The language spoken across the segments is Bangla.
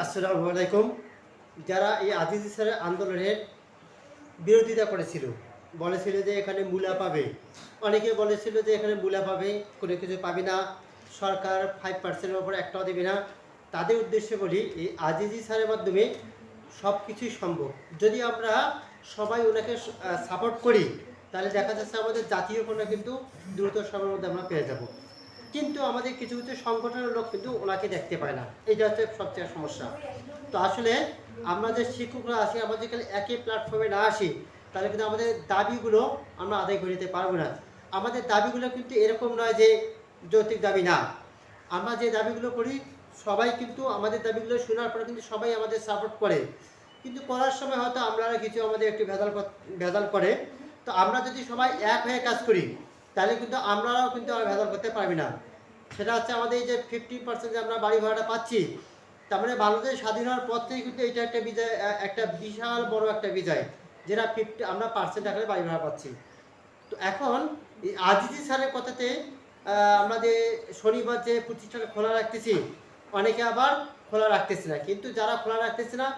আসসালামু আলাইকুম। যারা এই আজিজ স্যারের আন্দোলনের বিরোধিতা করেছিল, বলেছিল যে এখানে মূলা পাবে। অনেকে বলেছিল যে এখানে মূলা পাবে, কোনো কিছু পাবে না। সরকার ফাইভ পার্সেন্টের ওপর একটাও দেবে না। তাদের উদ্দেশ্যে বলি, এই আজিজি স্যারের মাধ্যমে সব কিছুই সম্ভব। যদি আমরা সবাই ওনাকে সাপোর্ট করি, তাহলে দেখা যাচ্ছে আমাদের জাতীয় কোনো কিন্তু দ্রুত সময়ের মধ্যে আমরা পেয়ে যাব। কিন্তু আমাদের কিছু কিছু সংগঠনের লোক কিন্তু ওনাকে দেখতে পায় না। এটা হচ্ছে সবচেয়ে সমস্যা। তো আসলে আমরা যে শিক্ষকরা আসি আমাদের যদি একই প্ল্যাটফর্মে না আসি, তাহলে কিন্তু আমাদের দাবিগুলো আমরা আদায় করে নিতে পারব না। আমাদের দাবিগুলো কিন্তু এরকম নয় যে যৌক্তিক দাবি না। আমরা যে দাবিগুলো করি, সবাই কিন্তু আমাদের দাবিগুলো শোনার পরে কিন্তু সবাই আমাদের সাপোর্ট করে। কিন্তু করার সময় হয়তো আমরা কিছু আমাদের একটু ভেজাল ভেজাল করে। তো আমরা যদি সবাই এক হয়ে কাজ করি তাহলে কিন্তু আমরাও কিন্তু আর ভেজাল করতে পারবি না। সেটা হচ্ছে আমাদের এই যে ফিফটি পার্সেন্ট আমরা বাড়ি ভাড়াটা পাচ্ছি, তার মানে বাংলাদেশ স্বাধীন হওয়ার পর থেকে কিন্তু এটা একটা বিজয় একটা বিশাল বড় একটা বিজয়, যেটা ফিফটি আমরা পার্সেন্ট আকারে বাড়ি ভাড়া পাচ্ছি। তো এখন আজিজি স্যারের কথাতে আমরা যে শনিবার যে প্রতিষ্ঠান খোলা রাখতেছি, অনেকে আবার খোলা রাখতেছে না। কিন্তু যারা খোলা রাখতেছে না,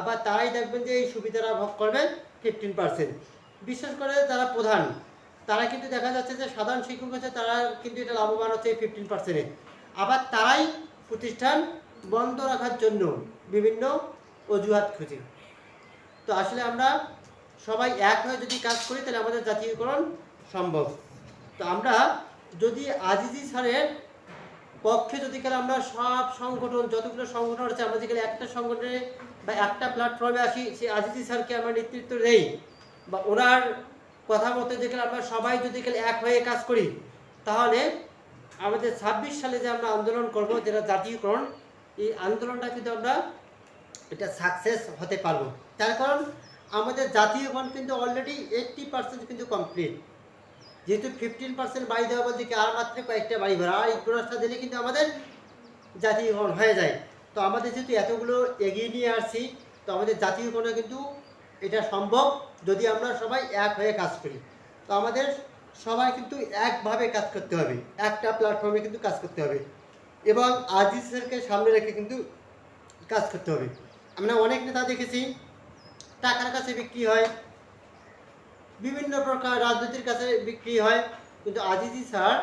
আবার তারাই দেখবেন যে এই সুবিধাটা ভোগ করবেন ফিফটিন পার্সেন্ট বিশেষ করে যারা প্রধান তারা কিন্তু দেখা যাচ্ছে যে সাধারণ শিক্ষক হচ্ছে তারা কিন্তু এটা লাভবান হচ্ছে ফিফটিন পার্সেন্টে আবার তারাই প্রতিষ্ঠান বন্ধ রাখার জন্য বিভিন্ন অজুহাত খুঁজে। তো আসলে আমরা সবাই এক হয়ে যদি কাজ করি, তাহলে আমাদের জাতীয়করণ সম্ভব। তো আমরা যদি আজিজি স্যারের পক্ষে যদি গেলে আমরা সব সংগঠন, যতগুলো সংগঠন আছে, আমরা যদি একটা সংগঠনে বা একটা প্ল্যাটফর্মে আসি, সেই আজিজি স্যারকে আমরা নেতৃত্ব দেই বা ওনার কথা মতো যে আমরা সবাই যদি এক হয়ে কাজ করি, তাহলে আমাদের ছাব্বিশ সালে যে আমরা আন্দোলন করব, যেটা জাতীয়করণ, এই আন্দোলনটা কিন্তু আমরা এটা সাকসেস হতে পারব। তার কারণ আমাদের জাতীয়করণ কিন্তু অলরেডি এইট্টি পার্সেন্ট কিন্তু কমপ্লিট যেহেতু ফিফটিন পার্সেন্ট বাড়ি দেওয়া বলতে কি আর মাত্র কয়েকটা বাড়ি ভাড়া আর এই বোনাসটা দিলে কিন্তু আমাদের জাতীয়করণ হয়ে যায়। তো আমাদের যেহেতু এতগুলো এগিয়ে নিয়ে আসছি, তো আমাদের জাতীয়করণে কিন্তু এটা সম্ভব যদি আমরা সবাই এক হয়ে কাজ করি। তো আমাদের সবাই কিন্তু একভাবে কাজ করতে হবে। একটা প্ল্যাটফর্মে কিন্তু কাজ করতে হবে। এবং আজিজ স্যারকে সামনে রেখে কিন্তু কাজ করতে হবে। আমরা অনেক নেতা দেখেছি, টাকার কাছে বিক্রি হয়, বিভিন্ন প্রকার রাজনীতির কাছে বিক্রি হয়, কিন্তু আজিজি স্যার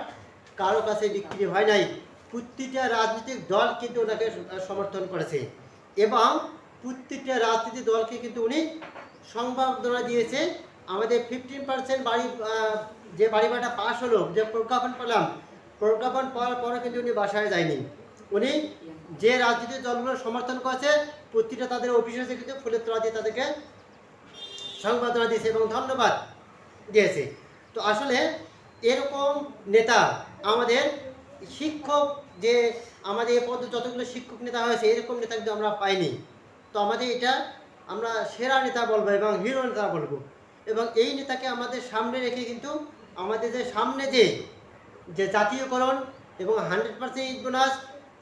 কারও কাছে বিক্রি হয় নাই। প্রতিটা রাজনৈতিক দল কিন্তু ওনাকে সমর্থন করেছে। এবং প্রত্যেকটা রাজনীতি দলকে কিন্তু উনি সংবর্ধনা দিয়েছে আমাদের ফিফটিন পার্সেন্ট বাড়ি যে বাড়ি ভাড়া পাস হলো, যে প্রজ্ঞাপন পেলাম, প্রজ্ঞাপন পাওয়ার পরে কিন্তু উনি বাসায় যায়নি। উনি যে রাজনীতিক দলগুলো সমর্থন করেছে, প্রতিটা তাদের অফিসে কিন্তু ফুলের তোলা দিয়ে তাদেরকে সংবর্ধনা দিয়েছে এবং ধন্যবাদ দিয়েছে। তো আসলে এরকম নেতা আমাদের শিক্ষক যে, আমাদের এ পর্যন্ত যতগুলো শিক্ষক নেতা হয়েছে, এরকম নেতা কিন্তু আমরা পাইনি। তো আমাদের এটা আমরা সেরা নেতা বলব এবং হিরো নেতা বলব। এবং এই নেতাকে আমাদের সামনে রেখে কিন্তু আমাদের যে সামনে যে যে জাতীয়করণ এবং হান্ড্রেড পার্সেন্ট ঈদ বোনাস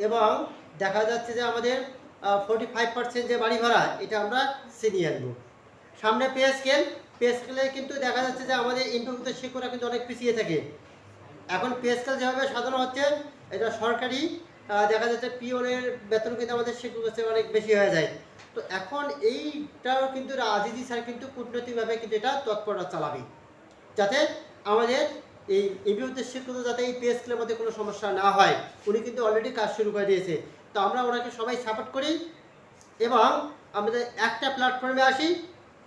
এবং দেখা যাচ্ছে যে আমাদের ফোর্টি ফাইভ পার্সেন্ট যে বাড়ি ভাড়া, এটা আমরা ছিনিয়ে আনব। সামনে পে স্কেল পে স্কেলে কিন্তু দেখা যাচ্ছে যে আমাদের ইন্টারভিউতে শিক্ষকরা কিন্তু অনেক পিছিয়ে থাকে। এখন পে স্কেল যেভাবে সাজানো হচ্ছে, এটা সরকারি দেখা যাচ্ছে পিওনের বেতন কিন্তু আমাদের শিক্ষক কাছে অনেক বেশি হয়ে যায়। তো এখন এইটাও কিন্তু আজিজি স্যার কিন্তু কূটনৈতিকভাবে কিন্তু এটা তৎপরতা চালাবে। যাতে আমাদের এই ইভিউতে শিক্ষিত যাতে এই পে স্কেলের মধ্যে কোনো সমস্যা না হয়। উনি কিন্তু অলরেডি কাজ শুরু করে দিয়েছে। তো আমরা ওনাকে সবাই সাপোর্ট করি এবং আমাদের একটা প্ল্যাটফর্মে আসি।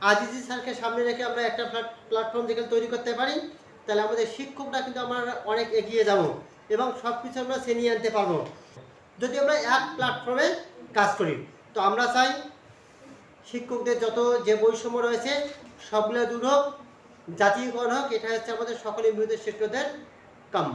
আজিজি স্যারকে সামনে রেখে আমরা একটা প্ল্যাটফর্ম যেখানে তৈরি করতে পারি। তাহলে আমাদের শিক্ষকরা কিন্তু আমরা অনেক এগিয়ে যাব এবং সব কিছু আমরা ছিনিয়ে আনতে পারব। যদি আমরা এক প্ল্যাটফর্মে কাজ করি, তো আমরা চাই শিক্ষকদের যত যে বৈষম্য রয়েছে, সবগুলো দূর হোক, জাতীয়করণ হোক, এটা হচ্ছে আমাদের সকলের বিরুদ্ধে শিক্ষকদের কাম্য।